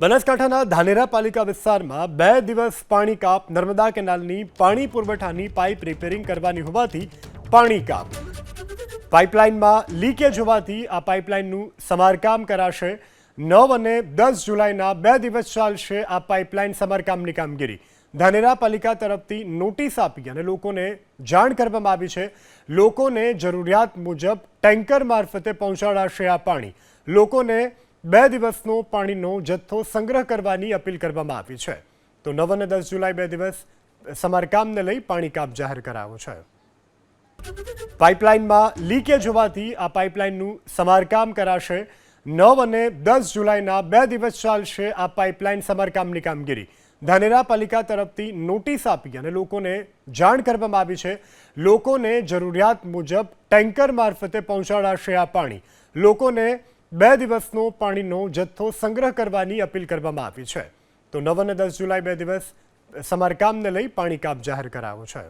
બનાસકાંઠાના ધાનેરા પાલિકા વિસ્તારમાં બે દિવસ પાણી કાપ, નર્મદા કેનાલની પાણી પુરવઠાની પાઇપ રિપેરિંગ કરવાની હોવાથી પાણી કાપ. પાઇપલાઇનમાં લીકેજ હોવાથી આ પાઇપલાઇનનું સમારકામ કરાશે. નવ અને દસ જુલાઈના બે દિવસ ચાલશે આ પાઇપલાઇન સમારકામની કામગીરી. ધાનેરા પાલિકા તરફથી નોટિસ આપી અને લોકોને જાણ કરવામાં આવી છે. લોકોને જરૂરિયાત મુજબ ટેન્કર મારફતે પહોંચાડાશે આ પાણી. લોકોને બે દિવસનો પાણીનો જથ્થો સંગ્રહ કરવાની અપીલ કરવામાં આવી છે. તો નવ અને દસ જુલાઈ બે દિવસ સમારકામને લઈ પાણી કાપ જાહેર કરાયો છે. પાઇપલાઇનમાં લીકેજ હોવાથી આ પાઇપલાઇનનું સમારકામ કરાશે. નવ અને દસ જુલાઈના બે દિવસ ચાલશે આ પાઇપલાઇન સમારકામની કામગીરી. ધાનેરા પાલિકા તરફથી નોટિસ આપી અને લોકોને જાણ કરવામાં આવી છે. લોકોને જરૂરિયાત મુજબ ટેન્કર મારફતે પહોંચાડાશે આ પાણી. લોકોને બે દિવસનો પાણીનો જથ્થો સંગ્રહ કરવાની અપીલ કરવામાં આવી છે. તો નવ અને દસ જુલાઈ બે દિવસ સમારકામને લઈ પાણી કાપ જાહેર કરાયો છે.